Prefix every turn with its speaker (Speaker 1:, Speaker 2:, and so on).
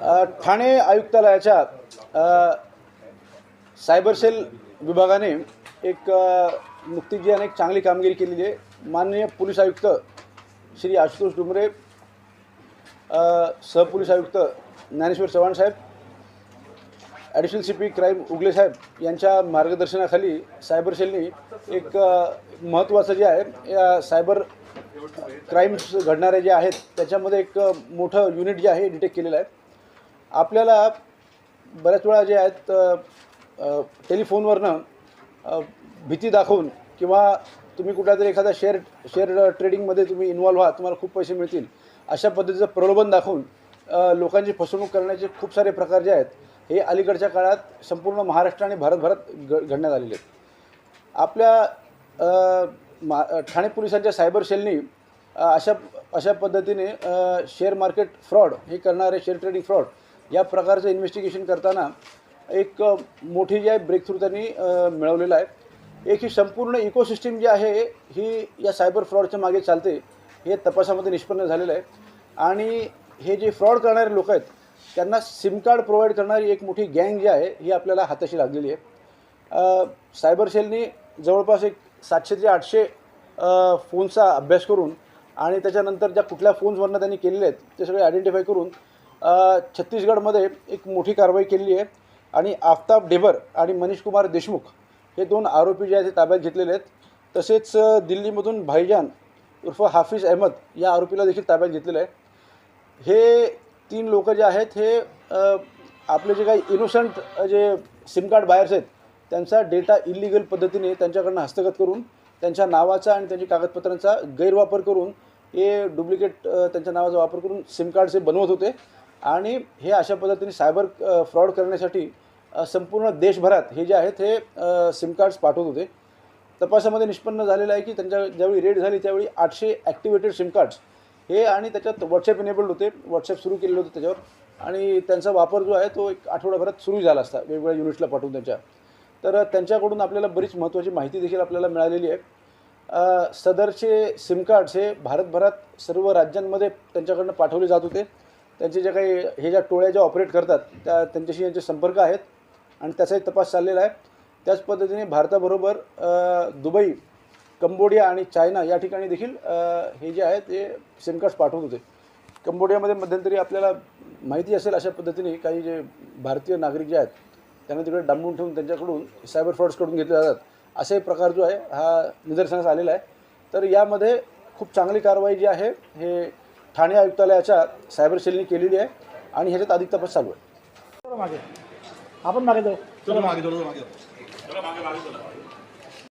Speaker 1: ठाणे आयुक्तालयाच्या cyber sale विभागाने एक अ, नुकतीच जी अनेक चांगली कामगिरी केलेली आहे. माननीय पोलीस आयुक्त श्री आशुतोष डुमरे सहपोलीस आयुक्त ज्ञानेश्वर चव्हाण साहेब additional C P crime Ugale साहेब यांच्या मार्गदर्शनाखाली सायबर सेलनी एक महत्त्वाचं जे आहे या सायबर क्राईम्स घडणारे जे आहेत त्याच्यामध्ये एक मोठं युनिट जे आहे डिटेक्ट केलेलं आहे. आपल्याला बऱ्याच वेळा जे आहेत टेलिफोनवरनं भीती दाखवून किंवा तुम्ही कुठल्यातरी एखादा शेअर शेअर ट्रेडिंगमध्ये तुम्ही इन्वॉल्व्ह व्हा तुम्हाला खूप पैसे मिळतील अशा पद्धतीचं प्रलोभन दाखवून लोकांची फसवणूक करण्याचे खूप सारे प्रकार जे आहेत हे अलीकडच्या काळात संपूर्ण महाराष्ट्र आणि भारतभरात घ घडण्यात आलेले आहेत. आपल्या मा ठाणे पोलिसांच्या सायबर सेलनी अशा अशा पद्धतीने शेअर मार्केट फ्रॉड हे करणारे शेअर ट्रेडिंग फ्रॉड या प्रकारचं इन्व्हेस्टिगेशन करताना एक मोठी जी आहे ब्रेक थ्रू त्यांनी मिळवलेलं आहे. एक ही संपूर्ण इकोसिस्टीम जी आहे ही या सायबर फ्रॉडच्या मागे चालते हे तपासामध्ये निष्पन्न झालेलं आहे. आणि हे जे फ्रॉड करणारे लोक आहेत त्यांना सिम कार्ड प्रोव्हाइड करणारी एक मोठी गँग जी आहे ही आपल्याला हाताशी लागलेली आहे. सायबर सेलनी जवळपास एक सातशे ते आठशे फोनचा अभ्यास करून आणि त्याच्यानंतर ज्या कुठल्या फोन्सवरनं त्यांनी केलेले आहेत ते सगळे आयडेंटिफाय करून छत्तीसगडमध्ये एक मोठी कारवाई केलेली आहे आणि आफताब ढेबर आणि मनीष कुमार देशमुख हे दोन आरोपी जे आहेत ते ताब्यात घेतलेले आहेत. तसेच दिल्लीमधून भाईजान उर्फ हाफिज अहमद या आरोपीला देखील ताब्यात घेतलेलं आहे. हे तीन लोक जे आहेत हे आपले जे काही इनोसंट जे सिम कार्ड बायर्स आहेत त्यांचा डेटा इलिगल पद्धतीने त्यांच्याकडनं हस्तगत करून त्यांच्या नावाचा आणि त्यांच्या कागदपत्रांचा गैरवापर करून हे डुप्लिकेट त्यांच्या नावाचा वापर करून सिम कार्डचे बनवत होते. आणि हे अशा पद्धतीने सायबर फ्रॉड करण्यासाठी संपूर्ण देशभरात हे जे आहेत हे सिम कार्ड्स पाठवत होते. तपासामध्ये निष्पन्न झालेलं आहे की त्यांच्या ज्यावेळी रेड झाली त्यावेळी आठशे ॲक्टिवेटेड सिम कार्ड्स हे आणि त्याच्यात व्हॉट्सॲप इनेबल्ड होते. व्हॉट्सॲप सुरू केलेलं होतं त्याच्यावर आणि त्यांचा वापर जो आहे तो एक आठवड्याभरात सुरू झाला असता वेगवेगळ्या युनिट्सला पाठवून त्यांच्या. तर त्यांच्याकडून आपल्याला बरीच महत्त्वाची माहिती देखील आपल्याला मिळालेली आहे. सदरचे सिम कार्ड्स हे भारतभरात सर्व राज्यांमध्ये त्यांच्याकडनं पाठवले जात होते. त्यांचे जे काही हे ज्या टोळ्या ज्या ऑपरेट करतात त्या त्यांच्याशी यांचे संपर्क आहेत आणि त्याचाही तपास चाललेला आहे. त्याच पद्धतीने भारताबरोबर दुबई कंबोडिया आणि चायना या ठिकाणी देखील हे जे आहेत ते सिम कार्ड्स पाठवत होते. कंबोडियामध्ये मध्यंतरी आपल्याला माहिती असेल अशा पद्धतीने काही जे भारतीय नागरिक जे आहेत त्यांना तिकडे डांबून ठेवून त्यांच्याकडून सायबर फ्रॉड्सकडून घेतले जातात. असे प्रकार जो आहे हा निदर्शनास आलेला आहे. तर यामध्ये खूप चांगली कारवाई जी आहे हे ठाणे आयुक्तालयाच्या सायबर सेलनी केलेली आहे आणि ह्याच्यात अधिक तपास चालू आहे.
Speaker 2: आपण मागे जाऊ.
Speaker 3: चलो मागे थोडं मागे.